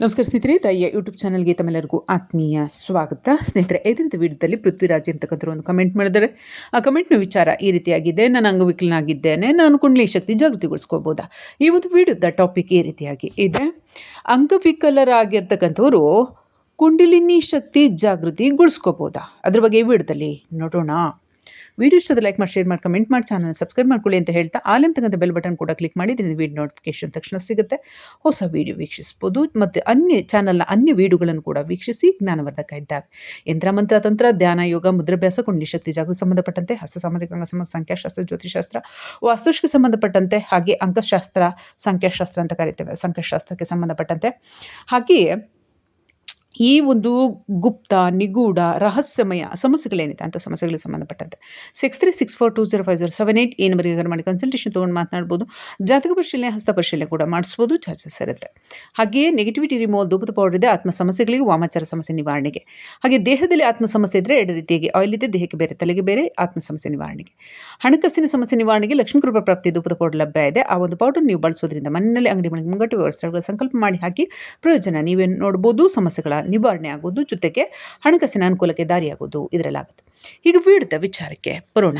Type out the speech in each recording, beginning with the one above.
ನಮಸ್ಕಾರ ಸ್ನೇಹಿತರೆ ತಾಯಿಯ ಯೂಟ್ಯೂಬ್ ಚಾನಲ್ಗೆ ತಮ್ಮೆಲ್ಲರಿಗೂ ಆತ್ಮೀಯ ಸ್ವಾಗತ. ಸ್ನೇಹಿತರೆ, ಎದುರಿದ ವಿಡಿಯೋದಲ್ಲಿ ಪೃಥ್ವಿರಾಜ್ ಅಂತಕ್ಕಂಥವ್ರು ಒಂದು ಕಮೆಂಟ್ ಮಾಡಿದ್ದಾರೆ. ಆ ಕಮೆಂಟ್ನ ವಿಚಾರ ಈ ರೀತಿಯಾಗಿದೆ. ನಾನು ಅಂಗವಿಕಲನಾಗಿದ್ದೇನೆ. ನಾನು ಕುಂಡ್ಲಿ ಶಕ್ತಿ ಜಾಗೃತಿಗೊಳಿಸ್ಕೋಬೋದಾ ಈ ಒಂದು ವಿಡಿಯೋದ ಟಾಪಿಕ್ ಈ ರೀತಿಯಾಗಿ ಇದೆ. ಅಂಗವಿಕಲರಾಗಿರ್ತಕ್ಕಂಥವರು ಕುಂಡಲಿನಿ ಶಕ್ತಿ ಜಾಗೃತಿಗೊಳಿಸ್ಕೋಬೋದಾ ಅದ್ರ ಬಗ್ಗೆ ಈ ವಿಡಿಯೋದಲ್ಲಿ ನೋಡೋಣ. ವಿಡಿಯೋ ಇಷ್ಟದ ಲೈಕ್ ಮಾಡಿ ಶೇರ್ ಮಾಡಿ ಕಮೆಂಟ್ ಮಾಡಿ ಚಾನಲ್ ಸಬ್ಸ್ಕ್ರೈಬ್ ಮಾಡ್ಕೊಳ್ಳಿ ಅಂತ ಹೇಳ್ತಾ ಆಲಂತಕ್ಕಂಥ ಬೆಲ್ ಬಟನ್ ಕೂಡ ಕ್ಲಿಕ್ ಮಾಡಿ, ಇದರಿಂದ ವಿಡಿಯೋ ನೋಟಿಫಿಕೇಶನ್ ತಕ್ಷಣ ಸಿಗುತ್ತೆ. ಹೊಸ ವಿಡಿಯೋ ವೀಕ್ಷಿಸ್ಬೋದು ಮತ್ತು ಅನ್ಯ ಚಾನಲ್ನ ಅನ್ಯ ವೀಡಿಯೋಗಳನ್ನು ಕೂಡ ವೀಕ್ಷಿಸಿ ಜ್ಞಾನವರ್ಧಕ ಇದ್ದಾವೆ. ಯಂತ್ರ, ಮಂತ್ರ, ತಂತ್ರ, ಧ್ಯಾನ, ಯೋಗ, ಮುದ್ರಾಭ್ಯಾಸ ಕುಂಡಿಶಕ್ತಿ ಜಾಗೃತಿ ಸಂಬಂಧಪಟ್ಟಂತೆ ಹಸ್ತ ಸಾಮಾಜಿಕ ಅಂಗ ಸಂಬಂಧ ಸಂಖ್ಯಾಶಾಸ್ತ್ರ, ಜ್ಯೋತಿಷಾಸ್ತ್ರ ವಾಸ್ತುಶಿಕೆ ಸಂಬಂಧಪಟ್ಟಂತೆ ಹಾಗೆ ಅಂಕಶಾಸ್ತ್ರ ಸಂಖ್ಯಾಶಾಸ್ತ್ರ ಅಂತ ಕರಿತೇವೆ. ಸಂಖ್ಯಾಶಾಸ್ತ್ರಕ್ಕೆ ಸಂಬಂಧಪಟ್ಟಂತೆ ಹಾಗೆಯೇ ಈ ಒಂದು ಗುಪ್ತ, ನಿಗೂಢ, ರಹಸ್ಯಮಯ ಸಮಸ್ಯೆಗಳೇನಿದೆ ಅಂತ ಸಮಸ್ಯೆಗಳಿಗೆ ಸಂಬಂಧಪಟ್ಟಂತೆ. Six three six four two zero five zero seven eight ಈ ಬರೀ ಮಾಡಿ ಕನ್ಸಲ್ಟೇಷನ್ ತೊಗೊಂಡು ಮಾತನಾಡ್ಬೋದು. ಜಾತಕ ಪರಿಶೀಲನೆ, ಹಸ್ತ ಪರಿಶೀಲನೆ ಕೂಡ ಮಾಡಿಸ್ಬೋದು. ಚಾರ್ಜಸ್ ಇರುತ್ತೆ. ಹಾಗೆಯೇ ನೆಗೆಟಿವಿಟಿ ರಿಮೂವಲ್ ಧೂಪದ ಪೌಡರ್ ಇದೆ. ಆತ್ಮ ಸಮಸ್ಯೆಗಳಿಗೆ ವಾಮಾಚಾರ ಸಮಸ್ಯೆ ನಿವಾರಣೆಗೆ. ಹಾಗೆ ದೇಹದಲ್ಲಿ ಆತ್ಮ ಸಮಸ್ಯೆ ಇದ್ದರೆ ಎರಡು ರೀತಿಯಾಗಿ ಆಯಿಲ್ ಇದೆ, ದೇಹಕ್ಕೆ ಬೇರೆ, ತಲೆಗೆ ಬೇರೆ, ಆತ್ಮ ಸಮಸ್ಯೆ ನಿವಾರಣೆಗೆ. ಹಣಕಾಸಿನ ಸಮಸ್ಯೆ ನಿವಾರಣೆಗೆ ಲಕ್ಷ್ಮೀ ಕೃಪಾ ಪ್ರಾಪ್ತಿ ಧೂಪದ ಪೌಡರ್ ಲಭ್ಯ ಇದೆ. ಆ ಒಂದು ಪೌಡರ್ ನೀವು ಬಳಸೋದ್ರಿಂದ ಮನೆಯಲ್ಲಿ ಅಂಗಡಿ ಮನೆಗೆ ಮುಂಗಟ್ಟು ವ್ಯವಸ್ಥೆಗಳ ಸಂಕಲ್ಪ ಮಾಡಿ ಹಾಕಿ ಪ್ರಯೋಜನ ನೀವೇನು ನೋಡ್ಬೋದು? ಸಮಸ್ಯೆಗಳ ನಿವಾರಣೆ ಆಗೋದು, ಜೊತೆಗೆ ಹಣಕಾಸಿನ ಅನುಕೂಲಕ್ಕೆ ದಾರಿಯಾಗೋದು ಇದರಲ್ಲಾಗುತ್ತೆ. ಈಗ ವಿಡಿದ ವಿಚಾರಕ್ಕೆ ಬರೋಣ.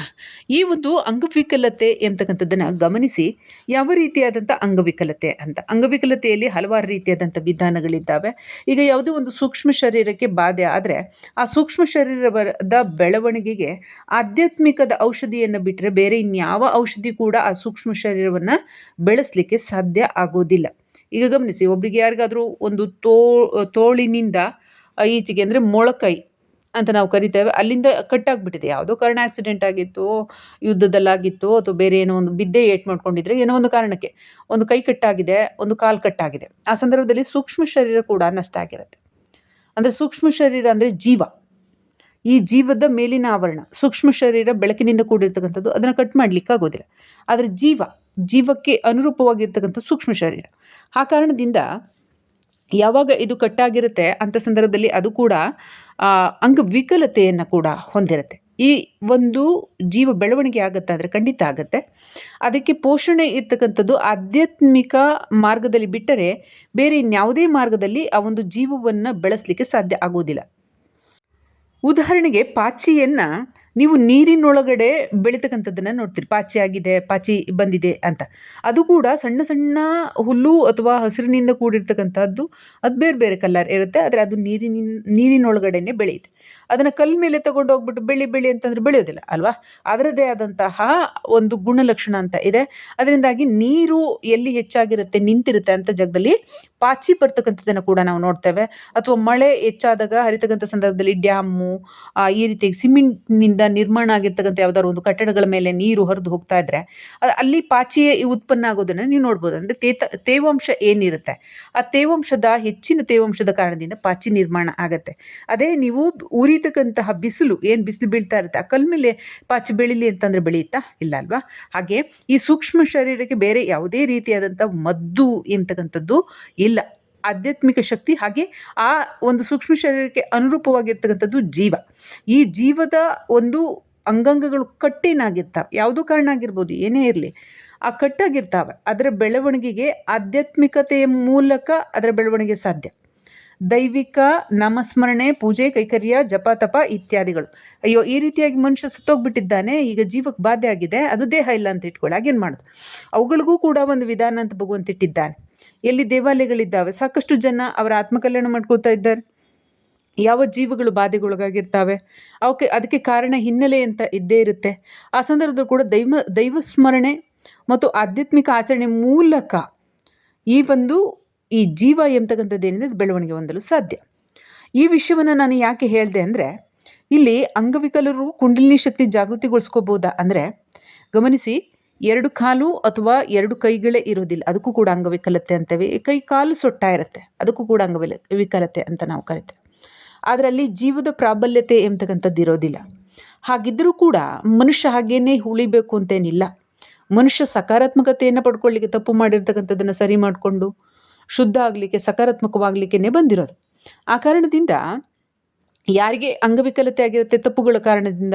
ಈ ಒಂದು ಅಂಗವಿಕಲತೆ ಎಂಬತಕ್ಕಂಥದ್ದನ್ನು ಗಮನಿಸಿ, ಯಾವ ರೀತಿಯಾದಂಥ ಅಂಗವಿಕಲತೆ ಅಂತ. ಅಂಗವಿಕಲತೆಯಲ್ಲಿ ಹಲವಾರು ರೀತಿಯಾದಂಥ ವಿಧಾನಗಳಿದ್ದಾವೆ. ಈಗ ಯಾವುದೋ ಒಂದು ಸೂಕ್ಷ್ಮ ಶರೀರಕ್ಕೆ ಬಾಧೆ ಆದರೆ, ಆ ಸೂಕ್ಷ್ಮ ಶರೀರದ ಬೆಳವಣಿಗೆಗೆ ಆಧ್ಯಾತ್ಮಿಕದ ಔಷಧಿಯನ್ನು ಬಿಟ್ಟರೆ ಬೇರೆ ಇನ್ಯಾವ ಔಷಧಿ ಕೂಡ ಆ ಸೂಕ್ಷ್ಮ ಶರೀರವನ್ನು ಬೆಳೆಸಲಿಕ್ಕೆ ಸಾಧ್ಯ ಆಗೋದಿಲ್ಲ. ಈಗ ಗಮನಿಸಿ ಒಬ್ಬರಿಗೆ ಯಾರಿಗಾದರೂ ಒಂದು ತೋ, ತೋಳಿನಿಂದ ಈಚೆಗೆ ಅಂದರೆ ಮೊಳಕೈ ಅಂತ ನಾವು ಕರಿತೇವೆ, ಅಲ್ಲಿಂದ ಕಟ್ಟಾಗ್ಬಿಟ್ಟಿದೆ. ಯಾವುದೋ ಕಾರಣ ಆಕ್ಸಿಡೆಂಟ್ ಆಗಿತ್ತು, ಯುದ್ಧದಲ್ಲಾಗಿತ್ತು, ಅಥವಾ ಬೇರೆ ಏನೋ ಒಂದು ಬಿದ್ದೆ ಏಟ್ ಮಾಡ್ಕೊಂಡಿದ್ರೆ ಏನೋ ಒಂದು ಕಾರಣಕ್ಕೆ ಒಂದು ಕೈ ಕಟ್ಟಾಗಿದೆ, ಒಂದು ಕಾಲು ಕಟ್ಟಾಗಿದೆ. ಆ ಸಂದರ್ಭದಲ್ಲಿ ಸೂಕ್ಷ್ಮ ಶರೀರ ಕೂಡ ನಷ್ಟ ಆಗಿರುತ್ತೆ. ಅಂದರೆ ಸೂಕ್ಷ್ಮ ಶರೀರ ಅಂದರೆ ಜೀವ. ಈ ಜೀವದ ಮೇಲಿನ ಆವರಣ, ಸೂಕ್ಷ್ಮ ಶರೀರ ಬೆಳಕಿನಿಂದ ಕೂಡಿರ್ತಕ್ಕಂಥದ್ದು, ಅದನ್ನು ಕಟ್ ಮಾಡಲಿಕ್ಕಾಗೋದಿಲ್ಲ. ಆದರೆ ಜೀವ ಜೀವಕ್ಕೆ ಅನುರೂಪವಾಗಿರ್ತಕ್ಕಂಥ ಸೂಕ್ಷ್ಮ ಶರೀರ. ಆ ಕಾರಣದಿಂದ ಯಾವಾಗ ಇದು ಕಟ್ಟಾಗಿರುತ್ತೆ ಅಂಥ ಸಂದರ್ಭದಲ್ಲಿ ಅದು ಕೂಡ ಅಂಗವಿಕಲತೆಯನ್ನು ಕೂಡ ಹೊಂದಿರುತ್ತೆ. ಈ ಒಂದು ಜೀವ ಬೆಳವಣಿಗೆ ಆಗುತ್ತೆ ಅಂದರೆ ಖಂಡಿತ ಆಗುತ್ತೆ. ಅದಕ್ಕೆ ಪೋಷಣೆ ಇರ್ತಕ್ಕಂಥದ್ದು ಆಧ್ಯಾತ್ಮಿಕ ಮಾರ್ಗದಲ್ಲಿ ಬಿಟ್ಟರೆ ಬೇರೆ ಇನ್ಯಾವುದೇ ಮಾರ್ಗದಲ್ಲಿ ಆ ಒಂದು ಜೀವವನ್ನು ಬೆಳೆಸಲಿಕ್ಕೆ ಸಾಧ್ಯ ಆಗೋದಿಲ್ಲ ಉದಾಹರಣೆಗೆ ಪಾಚಿಯನ್ನು ನೀವು ನೀರಿನೊಳಗಡೆ ಬೆಳೀತಕ್ಕಂಥದ್ದನ್ನು ನೋಡ್ತೀರಿ. ಪಾಚಿ ಆಗಿದೆ, ಪಾಚಿ ಬಂದಿದೆ ಅಂತ. ಅದು ಕೂಡ ಸಣ್ಣ ಸಣ್ಣ ಹುಲ್ಲು ಅಥವಾ ಹಸಿರಿನಿಂದ ಕೂಡಿರ್ತಕ್ಕಂಥದ್ದು, ಅದು ಬೇರೆ ಬೇರೆ ಕಲರ್ ಇರುತ್ತೆ. ಆದರೆ ಅದು ನೀರಿನ ನೀರಿನೊಳಗಡೆನೆ ಬೆಳೆಯುತ್ತೆ. ಅದನ್ನು ಕಲ್ಲು ಮೇಲೆ ತಗೊಂಡು ಹೋಗ್ಬಿಟ್ಟು ಬೆಳಿ ಬೆಳಿ ಅಂತಂದರೆ ಬೆಳೆಯೋದಿಲ್ಲ, ಅಲ್ವಾ? ಅದರದ್ದೇ ಆದಂತಹ ಒಂದು ಗುಣಲಕ್ಷಣ ಅಂತ ಇದೆ. ಅದರಿಂದಾಗಿ ನೀರು ಎಲ್ಲಿ ಹೆಚ್ಚಾಗಿರುತ್ತೆ, ನಿಂತಿರುತ್ತೆ ಅಂತ ಜಾಗದಲ್ಲಿ ಪಾಚಿ ಬರ್ತಕ್ಕಂಥದ್ದನ್ನು ಕೂಡ ನಾವು ನೋಡ್ತೇವೆ. ಅಥವಾ ಮಳೆ ಹೆಚ್ಚಾದಾಗ ಹರಿತಕ್ಕಂಥ ಸಂದರ್ಭದಲ್ಲಿ ಡ್ಯಾಮು ಈ ರೀತಿ ಸಿಮೆಂಟ್ನಿಂದ ನಿರ್ಮಾಣ ಆಗಿರ್ತಕ್ಕಂಥ ಯಾವ್ದಾದ್ರು ಒಂದು ಕಟ್ಟಡಗಳ ಮೇಲೆ ನೀರು ಹರಿದು ಹೋಗ್ತಾ ಇದ್ರೆ ಅಲ್ಲಿ ಪಾಚಿ ಉತ್ಪನ್ನ ಆಗೋದನ್ನು ನೀವು ನೋಡ್ಬೋದು. ಅಂದರೆ ತೇತ, ತೇವಾಂಶ ಏನಿರುತ್ತೆ? ಆ ತೇವಾಂಶದ ಹೆಚ್ಚಿನ ತೇವಾಂಶದ ಕಾರಣದಿಂದ ಪಾಚಿ ನಿರ್ಮಾಣ ಆಗುತ್ತೆ. ಅದೇ ನೀವು ಉರಿತಕ್ಕಂತಹ ಬಿಸಿಲು, ಏನು ಬಿಸಿಲು ಬೀಳ್ತಾ ಇರುತ್ತೆ? ಆ ಕಲ್ ಮೇಲೆ ಪಾಚಿ ಬೆಳೀಲಿ ಅಂತಂದರೆ ಬೆಳೆಯುತ್ತಾ? ಇಲ್ಲ ಅಲ್ವಾ? ಹಾಗೆ ಈ ಸೂಕ್ಷ್ಮ ಶರೀರಕ್ಕೆ ಬೇರೆ ಯಾವುದೇ ರೀತಿಯಾದಂಥ ಮದ್ದು ಎಂತಕ್ಕಂಥದ್ದು ಇಲ್ಲ. ಆಧ್ಯಾತ್ಮಿಕ ಶಕ್ತಿ ಹಾಗೆ ಆ ಒಂದು ಸೂಕ್ಷ್ಮ ಶರೀರಕ್ಕೆ ಅನುರೂಪವಾಗಿರ್ತಕ್ಕಂಥದ್ದು ಜೀವ. ಈ ಜೀವದ ಒಂದು ಅಂಗಾಂಗಗಳು ಕಟ್ಟೇನಾಗಿರ್ತಾವೆ? ಯಾವುದೋ ಕಾರಣ ಆಗಿರ್ಬೋದು, ಏನೇ ಇರಲಿ. ಆ ಕಟ್ಟಾಗಿರ್ತಾವೆ. ಅದರ ಬೆಳವಣಿಗೆಗೆ ಆಧ್ಯಾತ್ಮಿಕತೆಯ ಮೂಲಕ ಅದರ ಬೆಳವಣಿಗೆ ಸಾಧ್ಯ. ದೈವಿಕ ನಾಮಸ್ಮರಣೆ, ಪೂಜೆ, ಕೈಕರ್ಯ, ಜಪ, ತಪ ಇತ್ಯಾದಿಗಳು. ಅಯ್ಯೋ, ಈ ರೀತಿಯಾಗಿ ಮನುಷ್ಯ ಸತ್ತೋಗ್ಬಿಟ್ಟಿದ್ದಾನೆ, ಈಗ ಜೀವಕ್ಕೆ ಬಾಧೆ ಆಗಿದೆ, ಅದು ದೇಹ ಇಲ್ಲ ಅಂತ ಇಟ್ಕೊಳ್ಳಿ ಹಾಗೇನು ಮಾಡೋದು? ಅವುಗಳಿಗೂ ಕೂಡ ಒಂದು ವಿಧಾನ ಅಂತ ಭಗವಂತ ಇಟ್ಟಿದ್ದಾನೆ. ಎಲ್ಲಿ ದೇವಾಲಯಗಳಿದ್ದಾವೆ? ಸಾಕಷ್ಟು ಜನ ಅವರ ಆತ್ಮಕಲ್ಯಾಣ ಮಾಡ್ಕೋತಾ ಇದ್ದಾರೆ. ಯಾವ ಜೀವಗಳು ಬಾಧೆಗೊಳಗಾಗಿರ್ತಾವೆ? ಅವಕ್ಕೆ, ಅದಕ್ಕೆ ಕಾರಣ ಹಿನ್ನೆಲೆ ಅಂತ ಇದ್ದೇ ಇರುತ್ತೆ. ಆ ಸಂದರ್ಭದಲ್ಲಿ ಕೂಡ ದೈವ ದೈವ ಸ್ಮರಣೆ ಮತ್ತು ಆಧ್ಯಾತ್ಮಿಕ ಆಚರಣೆ ಮೂಲಕ ಈ ಒಂದು ಈ ಜೀವ ಎಂಬತಕ್ಕಂಥದ್ದು ಏನಿದೆ ಬೆಳವಣಿಗೆ ಹೊಂದಲು ಸಾಧ್ಯ. ಈ ವಿಷಯವನ್ನು ನಾನು ಯಾಕೆ ಹೇಳಿದೆ ಅಂದರೆ, ಇಲ್ಲಿ ಅಂಗವಿಕಲರು ಕುಂಡಲಿನಿ ಶಕ್ತಿ ಜಾಗೃತಿಗೊಳಿಸ್ಕೋಬೋದಾ ಅಂದರೆ, ಗಮನಿಸಿ ಎರಡು ಕಾಲು ಅಥವಾ ಎರಡು ಕೈಗಳೇ ಇರೋದಿಲ್ಲ ಅದಕ್ಕೂ ಕೂಡ ಅಂಗವಿಕಲತೆ ಅಂತೇವೆ. ಕೈ ಕಾಲು ಸೊಟ್ಟ ಇರುತ್ತೆ ಅದಕ್ಕೂ ಕೂಡ ಅಂಗವಿಲ, ವಿಕಲತೆ ಅಂತ ನಾವು ಕರಿತೇವೆ. ಅದರಲ್ಲಿ ಜೀವದ ಪ್ರಾಬಲ್ಯತೆ ಎಂಬತಕ್ಕಂಥದ್ದು ಇರೋದಿಲ್ಲ. ಹಾಗಿದ್ದರೂ ಕೂಡ ಮನುಷ್ಯ ಹಾಗೇನೇ ಉಳಿಬೇಕು ಅಂತೇನಿಲ್ಲ. ಮನುಷ್ಯ ಸಕಾರಾತ್ಮಕತೆಯನ್ನು ಪಡ್ಕೊಳ್ಳಿಕ್ಕೆ ತಪ್ಪು ಮಾಡಿರ್ತಕ್ಕಂಥದ್ದನ್ನು ಸರಿ ಮಾಡಿಕೊಂಡು ಶುದ್ಧ ಆಗಲಿಕ್ಕೆ, ಸಕಾರಾತ್ಮಕವಾಗಲಿಕ್ಕೇ ಬಂದಿರೋದು. ಆ ಕಾರಣದಿಂದ ಯಾರಿಗೆ ಅಂಗವಿಕಲತೆ ಆಗಿರುತ್ತೆ, ತಪ್ಪುಗಳ ಕಾರಣದಿಂದ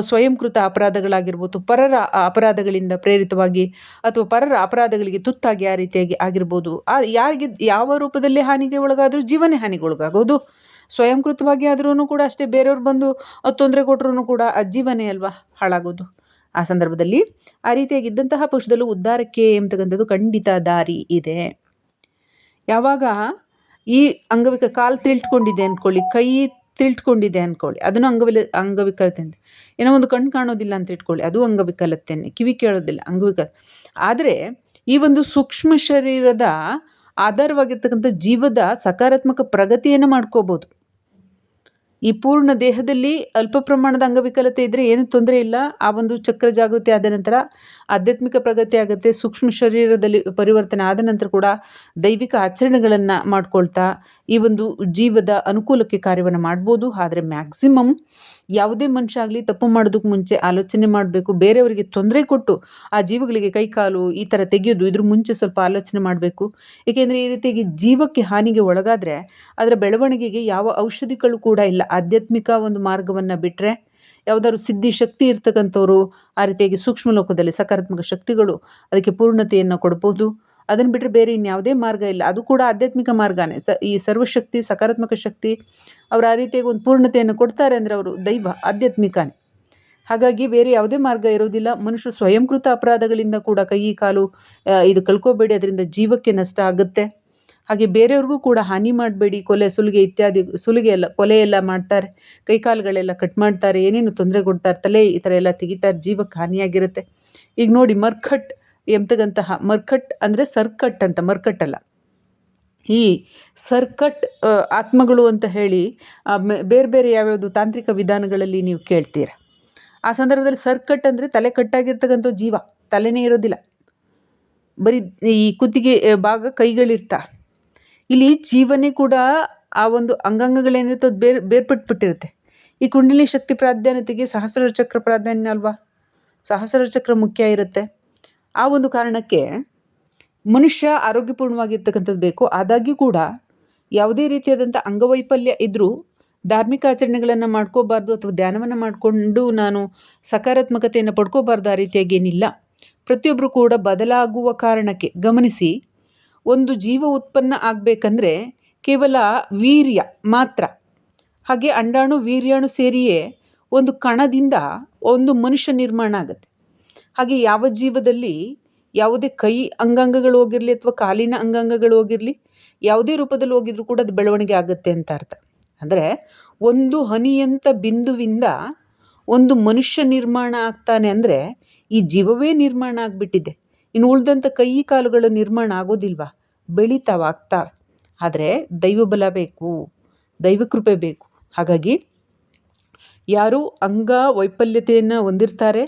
ಸ್ವಯಂಕೃತ ಅಪರಾಧಗಳಾಗಿರ್ಬೋದು, ಪರರ ಅಪರಾಧಗಳಿಂದ ಪ್ರೇರಿತವಾಗಿ ಅಥವಾ ಪರರ ಅಪರಾಧಗಳಿಗೆ ತುತ್ತಾಗಿ ಆ ರೀತಿಯಾಗಿ ಆಗಿರ್ಬೋದು, ಆ, ಯಾರಿಗೆ, ಯಾವ ರೂಪದಲ್ಲಿ ಹಾನಿಗೆ ಒಳಗಾದರೂ ಜೀವನೇ ಹಾನಿಗೆ ಒಳಗಾಗೋದು ಸ್ವಯಂಕೃತವಾಗಿ ಆದ್ರೂ ಕೂಡ ಅಷ್ಟೇ ಬೇರೆಯವ್ರು ಬಂದು ತೊಂದರೆ ಕೊಟ್ಟರು ಕೂಡ ಆ ಜೀವನೇ ಅಲ್ವಾ ಹಾಳಾಗೋದು. ಆ ಸಂದರ್ಭದಲ್ಲಿ ಆ ರೀತಿಯಾಗಿದ್ದಂತಹ ಪಕ್ಷದಲ್ಲೂ ಉದ್ಧಾರಕ್ಕೆ ಎಂಬತಕ್ಕಂಥದ್ದು ಖಂಡಿತ ದಾರಿ ಇದೆ. ಯಾವಾಗ ಈ ಅಂಗವಿಕ ಕಾಲು ತಿಳ್ಕೊಂಡಿದೆ ಅಂದ್ಕೊಳ್ಳಿ ಕೈ ತಿಳ್ಕೊಂಡಿದೆ ಅಂದ್ಕೊಳ್ಳಿ ಅದನ್ನು ಅಂಗವಿಲ ಅಂಗವಿಕಲತೆ ಅಂತ. ಏನೋ ಒಂದು ಕಣ್ಣು ಕಾಣೋದಿಲ್ಲ ಅಂತ ಇಟ್ಕೊಳ್ಳಿ, ಅದು ಅಂಗವಿಕಲತೆಯೇ ಕಿವಿ ಕೇಳೋದಿಲ್ಲ ಅಂಗವಿಕಲ ಆದರೆ ಈ ಒಂದು ಸೂಕ್ಷ್ಮ ಶರೀರದ ಆಧಾರವಾಗಿರ್ತಕ್ಕಂಥ ಜೀವದ ಸಕಾರಾತ್ಮಕ ಪ್ರಗತಿಯನ್ನು ಮಾಡ್ಕೋಬೋದು. ಈ ಪೂರ್ಣ ದೇಹದಲ್ಲಿ ಅಲ್ಪ ಪ್ರಮಾಣದ ಅಂಗವಿಕಲತೆ ಇದ್ದರೆ ಏನು ತೊಂದರೆ ಇಲ್ಲ. ಆ ಒಂದು ಚಕ್ರ ಜಾಗೃತಿ ಆದ ನಂತರ ಆಧ್ಯಾತ್ಮಿಕ ಪ್ರಗತಿ ಆಗುತ್ತೆ, ಸೂಕ್ಷ್ಮ ಶರೀರದಲ್ಲಿ ಪರಿವರ್ತನೆ ಆದ ನಂತರ ಕೂಡ ದೈವಿಕ ಆಚರಣೆಗಳನ್ನು ಮಾಡ್ಕೊಳ್ತಾ ಈ ಒಂದು ಜೀವದ ಅನುಕೂಲಕ್ಕೆ ಕಾರ್ಯವನ್ನು ಮಾಡ್ಬೋದು. ಆದರೆ ಮ್ಯಾಕ್ಸಿಮಮ್ ಯಾವುದೇ ಮನುಷ್ಯ ಆಗಲಿ ತಪ್ಪು ಮಾಡೋದಕ್ಕೆ ಮುಂಚೆ ಆಲೋಚನೆ ಮಾಡಬೇಕು, ಬೇರೆಯವರಿಗೆ ತೊಂದರೆ ಕೊಟ್ಟು ಆ ಜೀವಗಳಿಗೆ ಕೈಕಾಲು ಈ ಥರ ತೆಗೆಯೋದು ಇದ್ರ ಮುಂಚೆ ಸ್ವಲ್ಪ ಆಲೋಚನೆ ಮಾಡಬೇಕು. ಏಕೆಂದರೆ ಈ ರೀತಿಯಾಗಿ ಜೀವಕ್ಕೆ ಹಾನಿಗೆ ಒಳಗಾದರೆ ಅದರ ಬೆಳವಣಿಗೆಗೆ ಯಾವ ಔಷಧಿಗಳು ಕೂಡ ಇಲ್ಲ. ಆಧ್ಯಾತ್ಮಿಕ ಒಂದು ಮಾರ್ಗವನ್ನು ಬಿಟ್ಟರೆ ಯಾವುದಾದ್ರು ಸಿದ್ಧಿ ಶಕ್ತಿ ಇರ್ತಕ್ಕಂಥವ್ರು ಆ ರೀತಿಯಾಗಿ ಸೂಕ್ಷ್ಮ ಲೋಕದಲ್ಲಿ ಸಕಾರಾತ್ಮಕ ಶಕ್ತಿಗಳು ಅದಕ್ಕೆ ಪೂರ್ಣತೆಯನ್ನು ಕೊಡ್ಬೋದು. ಅದನ್ನು ಬಿಟ್ಟರೆ ಬೇರೆ ಇನ್ಯಾವುದೇ ಮಾರ್ಗ ಇಲ್ಲ. ಅದು ಕೂಡ ಆಧ್ಯಾತ್ಮಿಕ ಮಾರ್ಗನೇ. ಸ, ಈ ಸರ್ವಶಕ್ತಿ, ಸಕಾರಾತ್ಮಕ ಶಕ್ತಿ ಅವರು ಆ ರೀತಿಯಾಗಿ ಒಂದು ಪೂರ್ಣತೆಯನ್ನು ಕೊಡ್ತಾರೆ ಅಂದರೆ ಅವರು ದೈವ, ಆಧ್ಯಾತ್ಮಿಕನೇ. ಹಾಗಾಗಿ ಬೇರೆ ಯಾವುದೇ ಮಾರ್ಗ ಇರೋದಿಲ್ಲ ಮನುಷ್ಯರು ಸ್ವಯಂಕೃತ ಅಪರಾಧಗಳಿಂದ ಕೂಡ ಕೈ, ಕಾಲು ಇದು ಕಳ್ಕೊಬೇಡಿ. ಅದರಿಂದ ಜೀವಕ್ಕೆ ನಷ್ಟ ಆಗುತ್ತೆ. ಹಾಗೆ ಬೇರೆಯವ್ರಿಗೂ ಕೂಡ ಹಾನಿ ಮಾಡಬೇಡಿ. ಕೊಲೆ, ಸುಲಿಗೆ ಇತ್ಯಾದಿ, ಸುಲಿಗೆ ಎಲ್ಲ, ಕೊಲೆ ಎಲ್ಲ ಮಾಡ್ತಾರೆ. ಕೈಕಾಲುಗಳೆಲ್ಲ ಕಟ್ ಮಾಡ್ತಾರೆ. ಏನೇನು ತೊಂದರೆ ಕೊಡ್ತಾರೆ, ತಲೆ ಈ ಥರ ಎಲ್ಲ ತೆಗಿತಾರೆ. ಜೀವಕ್ಕೆ ಹಾನಿಯಾಗಿರುತ್ತೆ. ಈಗ ನೋಡಿ ಮರ್ಕಟ್ ಎಂಬತಕ್ಕಂತಹ ಮರ್ಕಟ್ ಅಂದರೆ ಸರ್ಕಟ್ ಅಂತ, ಮರ್ಕಟ್ ಅಲ್ಲ. ಈ ಸರ್ಕಟ್ ಆತ್ಮಗಳು ಅಂತ ಹೇಳಿ ಬೇರೆ ಬೇರೆ ಯಾವ್ಯಾವುದು ತಾಂತ್ರಿಕ ವಿಧಾನಗಳಲ್ಲಿ ನೀವು ಕೇಳ್ತೀರ. ಆ ಸಂದರ್ಭದಲ್ಲಿ ಸರ್ಕಟ್ ಅಂದರೆ ತಲೆ ಕಟ್ಟಾಗಿರ್ತಕ್ಕಂಥ ಜೀವ, ತಲೆನೇ ಇರೋದಿಲ್ಲ. ಬರೀ ಈ ಕುತ್ತಿಗೆ ಭಾಗ ಕೈಗಳಿರ್ತಾ. ಇಲ್ಲಿ ಜೀವನೇ ಕೂಡ ಆ ಒಂದು ಅಂಗಾಂಗಗಳೇನಿರುತ್ತೆ ಅದು ಬೇರೆ, ಬೇರ್ಪಟ್ಬಿಟ್ಟಿರುತ್ತೆ. ಈ ಕುಂಡಲಿ ಶಕ್ತಿ ಪ್ರಾಧಾನ್ಯತೆಗೆ ಸಹಸ್ರ ಚಕ್ರ ಪ್ರಾಧಾನ್ಯ ಅಲ್ವಾ? ಸಹಸ್ರ ಚಕ್ರ ಮುಖ್ಯ ಇರುತ್ತೆ. ಆ ಒಂದು ಕಾರಣಕ್ಕೆ ಮನುಷ್ಯ ಆರೋಗ್ಯಪೂರ್ಣವಾಗಿರ್ತಕ್ಕಂಥದ್ದು ಬೇಕು. ಆದಾಗ್ಯೂ ಕೂಡ ಯಾವುದೇ ರೀತಿಯಾದಂಥ ಅಂಗವೈಫಲ್ಯ ಇದ್ದರೂ ಧಾರ್ಮಿಕ ಆಚರಣೆಗಳನ್ನು ಮಾಡ್ಕೋಬಾರ್ದು ಅಥವಾ ಧ್ಯಾನವನ್ನು ಮಾಡಿಕೊಂಡು ನಾನು ಸಕಾರಾತ್ಮಕತೆಯನ್ನು ಪಡ್ಕೋಬಾರ್ದು ಆ ರೀತಿಯಾಗಿ ಏನಿಲ್ಲ. ಪ್ರತಿಯೊಬ್ಬರು ಕೂಡ ಬದಲಾಗುವ ಕಾರಣಕ್ಕೆ ಗಮನಿಸಿ ಒಂದು ಜೀವ ಉತ್ಪನ್ನ ಆಗಬೇಕಂದ್ರೆ ಕೇವಲ ವೀರ್ಯ ಮಾತ್ರ. ಹಾಗೆ ಅಂಡಾಣು ವೀರ್ಯಾಣು ಸೇರಿಯೇ ಒಂದು ಕಣದಿಂದ ಒಂದು ಮನುಷ್ಯ ನಿರ್ಮಾಣ ಆಗುತ್ತೆ. ಹಾಗೆ ಯಾವ ಜೀವದಲ್ಲಿ ಯಾವುದೇ ಕೈ ಅಂಗಾಂಗಗಳು ಹೋಗಿರಲಿ ಅಥವಾ ಕಾಲಿನ ಅಂಗಾಂಗಗಳು ಹೋಗಿರಲಿ, ಯಾವುದೇ ರೂಪದಲ್ಲಿ ಹೋಗಿದ್ರೂ ಕೂಡ ಅದು ಬೆಳವಣಿಗೆ ಆಗುತ್ತೆ ಅಂತ ಅರ್ಥ. ಅಂದರೆ ಒಂದು ಹನಿಯಂಥ ಬಿಂದುವಿಂದ ಒಂದು ಮನುಷ್ಯ ನಿರ್ಮಾಣ ಆಗ್ತಾನೆ ಅಂದರೆ ಈ ಜೀವವೇ ನಿರ್ಮಾಣ ಆಗಿಬಿಟ್ಟಿದೆ. ಇನ್ನು ಉಳಿದಂಥ ಕೈ ಕಾಲುಗಳು ನಿರ್ಮಾಣ ಆಗೋದಿಲ್ವಾ? ಬೆಳೀತಾವ ಆಗ್ತಾವೆ ಆದರೆ ದೈವಬಲ ಬೇಕು ದೈವಕೃಪೆ ಬೇಕು. ಹಾಗಾಗಿ ಯಾರು ಅಂಗ ವೈಫಲ್ಯತೆಯನ್ನು ಹೊಂದಿರ್ತಾರೆ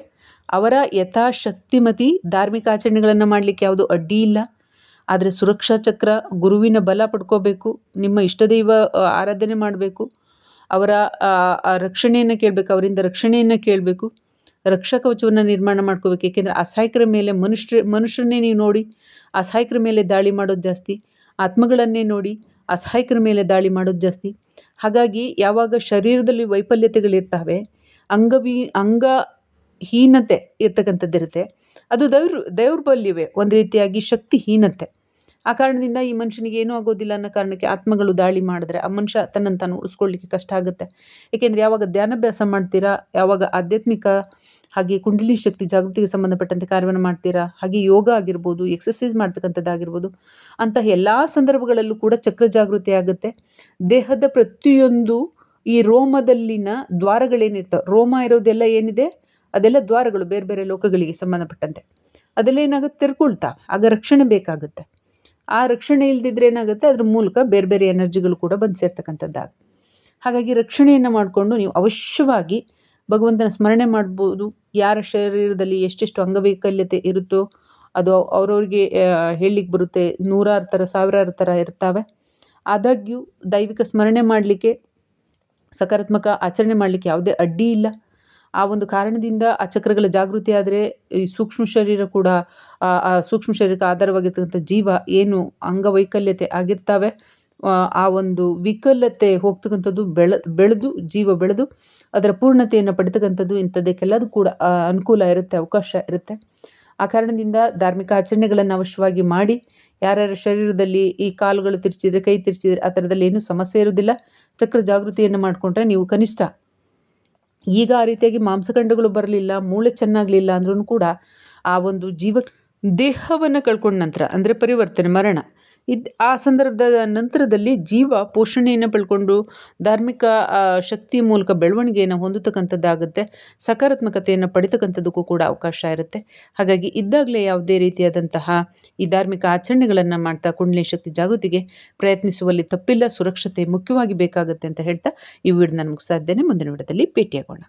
ಅವರ ಯಥಾಶಕ್ತಿಮತಿ ಧಾರ್ಮಿಕ ಆಚರಣೆಗಳನ್ನು ಮಾಡಲಿಕ್ಕೆ ಯಾವುದು ಅಡ್ಡಿ ಇಲ್ಲ. ಆದರೆ ಸುರಕ್ಷಾ ಚಕ್ರ ಗುರುವಿನ ಬಲ ಪಡ್ಕೋಬೇಕು, ನಿಮ್ಮ ಇಷ್ಟದೈವ ಆರಾಧನೆ ಮಾಡಬೇಕು, ಅವರ ರಕ್ಷಣೆಯನ್ನು ಕೇಳಬೇಕು, ಅವರಿಂದ ರಕ್ಷಣೆಯನ್ನು ಕೇಳಬೇಕು ರಕ್ಷಕವಚವನ್ನು ನಿರ್ಮಾಣ ಮಾಡ್ಕೋಬೇಕು. ಏಕೆಂದರೆ ಅಸಹಾಯಕರ ಮೇಲೆ ಮನುಷ್ಯ ಮನುಷ್ಯರನ್ನೇ ನೀವು ನೋಡಿ, ಅಸಹಾಯಕರ ಮೇಲೆ ದಾಳಿ ಮಾಡೋದು ಜಾಸ್ತಿ, ಆತ್ಮಗಳನ್ನೇ ನೋಡಿ ಅಸಹಾಯಕರ ಮೇಲೆ ದಾಳಿ ಮಾಡೋದು ಜಾಸ್ತಿ. ಹಾಗಾಗಿ ಯಾವಾಗ ಶರೀರದಲ್ಲಿ ವೈಫಲ್ಯತೆಗಳಿರ್ತವೆ, ಅಂಗವಿ, ಅಂಗ ಹೀನತೆ ಇರ್ತಕ್ಕಂಥದ್ದಿರುತ್ತೆ ಅದು ದೌರ್, ದೌರ್ಬಲ್ಯವೇ, ಒಂದು ರೀತಿಯಾಗಿ ಶಕ್ತಿಹೀನತೆ. ಆ ಕಾರಣದಿಂದ ಈ ಮನುಷ್ಯನಿಗೆ ಏನೂ ಆಗೋದಿಲ್ಲ ಅನ್ನೋ ಕಾರಣಕ್ಕೆ ಆತ್ಮಗಳು ದಾಳಿ ಮಾಡಿದ್ರೆ ಆ ಮನುಷ್ಯ ತನ್ನನ್ನು ತಾನು ಉಳಿಸ್ಕೊಳ್ಳಿಕ್ಕೆ ಕಷ್ಟ ಆಗುತ್ತೆ. ಏಕೆಂದರೆ ಯಾವಾಗ ಧ್ಯಾನಾಭ್ಯಾಸ ಮಾಡ್ತೀರಾ, ಯಾವಾಗ ಆಧ್ಯಾತ್ಮಿಕ ಹಾಗೆ ಕುಂಡಲಿ ಶಕ್ತಿ ಜಾಗೃತಿಗೆ ಸಂಬಂಧಪಟ್ಟಂತೆ ಕಾರ್ಯವನ್ನು ಮಾಡ್ತೀರಾ, ಹಾಗೆ ಯೋಗ ಆಗಿರ್ಬೋದು ಎಕ್ಸಸೈಸ್ ಮಾಡ್ತಕ್ಕಂಥದ್ದಾಗಿರ್ಬೋದು, ಅಂತಹ ಎಲ್ಲ ಸಂದರ್ಭಗಳಲ್ಲೂ ಕೂಡ ಚಕ್ರ ಜಾಗೃತಿ ಆಗುತ್ತೆ. ದೇಹದ ಪ್ರತಿಯೊಂದು ಈ ರೋಮದಲ್ಲಿನ ದ್ವಾರಗಳೇನಿರ್ತವೆ, ರೋಮ ಇರೋದೆಲ್ಲ ಏನಿದೆ? ಅದೆಲ್ಲ ದ್ವಾರಗಳು ಬೇರೆ ಬೇರೆ ಲೋಕಗಳಿಗೆ ಸಂಬಂಧಪಟ್ಟಂತೆ. ಅದೆಲ್ಲ ಏನಾಗುತ್ತೆ ತಿರ್ಕೊಳ್ತಾ, ಆಗ ರಕ್ಷಣೆ ಬೇಕಾಗುತ್ತೆ. ಆ ರಕ್ಷಣೆ ಇಲ್ದಿದ್ರೆ ಏನಾಗುತ್ತೆ? ಅದ್ರ ಮೂಲಕ ಬೇರೆ ಬೇರೆ ಎನರ್ಜಿಗಳು ಕೂಡ ಬಂದು ಸೇರ್ತಕ್ಕಂಥದ್ದಾಗ ಹಾಗಾಗಿ ರಕ್ಷಣೆಯನ್ನು ಮಾಡಿಕೊಂಡು ನೀವು ಅವಶ್ಯವಾಗಿ ಭಗವಂತನ ಸ್ಮರಣೆ ಮಾಡ್ಬೋದು. ಯಾರ ಶರೀರದಲ್ಲಿ ಎಷ್ಟೆಷ್ಟು ಅಂಗವೈಕಲ್ಯತೆ ಇರುತ್ತೋ, ಅದು ಅವ್ರವ್ರಿಗೆ ಹೇಳಲಿಕ್ಕೆ ಬರುತ್ತೆ. ನೂರಾರು ಥರ, ಸಾವಿರಾರು ಥರ ಇರ್ತವೆ. ಆದಾಗ್ಯೂ ದೈವಿಕ ಸ್ಮರಣೆ ಮಾಡಲಿಕ್ಕೆ, ಸಕಾರಾತ್ಮಕ ಆಚರಣೆ ಮಾಡಲಿಕ್ಕೆ ಯಾವುದೇ ಅಡ್ಡಿ ಇಲ್ಲ. ಆ ಒಂದು ಕಾರಣದಿಂದ ಆ ಚಕ್ರಗಳ ಜಾಗೃತಿ ಆದರೆ ಈ ಸೂಕ್ಷ್ಮ ಶರೀರ ಕೂಡ ಆ ಸೂಕ್ಷ್ಮ ಶರೀರಕ್ಕೆ ಆಧಾರವಾಗಿರ್ತಕ್ಕಂಥ ಜೀವ ಏನು ಅಂಗವೈಕಲ್ಯತೆ ಆಗಿರ್ತವೆ. ಆ, ಆ ಒಂದು ವಿಕಲತೆ ಹೋಗ್ತಕ್ಕಂಥದ್ದು ಬೆಳ ಬೆಳೆದು ಜೀವ ಬೆಳೆದು ಅದರ ಪೂರ್ಣತೆಯನ್ನು ಪಡಿತಕ್ಕಂಥದ್ದು ಇಂಥದ್ದಕ್ಕೆಲ್ಲದೂ ಕೂಡ ಅನುಕೂಲ ಇರುತ್ತೆ ಅವಕಾಶ ಇರುತ್ತೆ. ಆ ಕಾರಣದಿಂದ ಧಾರ್ಮಿಕ ಆಚರಣೆಗಳನ್ನು ಅವಶ್ಯವಾಗಿ ಮಾಡಿ ಯಾರ್ಯಾರ ಶರೀರದಲ್ಲಿ ಈ ಕಾಲುಗಳು ತಿರ್ಚಿದ್ರೆ ಕೈ ತಿರ್ಚಿದ್ರೆ ಆ ಥರದಲ್ಲಿ ಏನೂ ಸಮಸ್ಯೆ ಇರೋದಿಲ್ಲ ಚಕ್ರ ಜಾಗೃತಿಯನ್ನು ಮಾಡಿಕೊಂಡ್ರೆ ನೀವು ಕನಿಷ್ಠ ಈಗ ಆ ರೀತಿಯಾಗಿ ಮಾಂಸಖಂಡಗಳು ಬರಲಿಲ್ಲ, ಮೂಳೆ ಚೆನ್ನಾಗಲಿಲ್ಲ ಅಂದ್ರೂ ಕೂಡ ಆ ಒಂದು ಜೀವ, ದೇಹವನ್ನು ಕಳ್ಕೊಂಡ ನಂತರ, ಅಂದರೆ ಪರಿವರ್ತನೆ, ಮರಣ. ಇದ್ ಆ ಸಂದರ್ಭದ ನಂತರದಲ್ಲಿ ಜೀವ ಪೋಷಣೆಯನ್ನು ಪಡ್ಕೊಂಡು ಧಾರ್ಮಿಕ ಶಕ್ತಿ ಮೂಲಕ ಬೆಳವಣಿಗೆಯನ್ನು ಹೊಂದತಕ್ಕಂಥದ್ದಾಗುತ್ತೆ. ಸಕಾರಾತ್ಮಕತೆಯನ್ನು ಪಡಿತಕ್ಕಂಥದ್ದಕ್ಕೂ ಕೂಡ ಅವಕಾಶ ಇರುತ್ತೆ. ಹಾಗಾಗಿ ಇದ್ದಾಗಲೇ ಯಾವುದೇ ರೀತಿಯಾದಂತಹ ಈ ಧಾರ್ಮಿಕ ಆಚರಣೆಗಳನ್ನು ಮಾಡ್ತಾ ಕುಂಡಲಿ ಶಕ್ತಿ ಜಾಗೃತಿಗೆ ಪ್ರಯತ್ನಿಸುವಲ್ಲಿ ತಪ್ಪಿಲ್ಲ, ಸುರಕ್ಷತೆ ಮುಖ್ಯವಾಗಿ ಬೇಕಾಗುತ್ತೆ ಅಂತ ಹೇಳ್ತಾ ಈ ವಿಡಿಯೋ ನಾನು ಮುಗಿಸ್ತಾ ಇದ್ದೇನೆ. ಮುಂದಿನ ವಿಡಿಯೋದಲ್ಲಿ ಭೇಟಿಯಾಗೋಣ.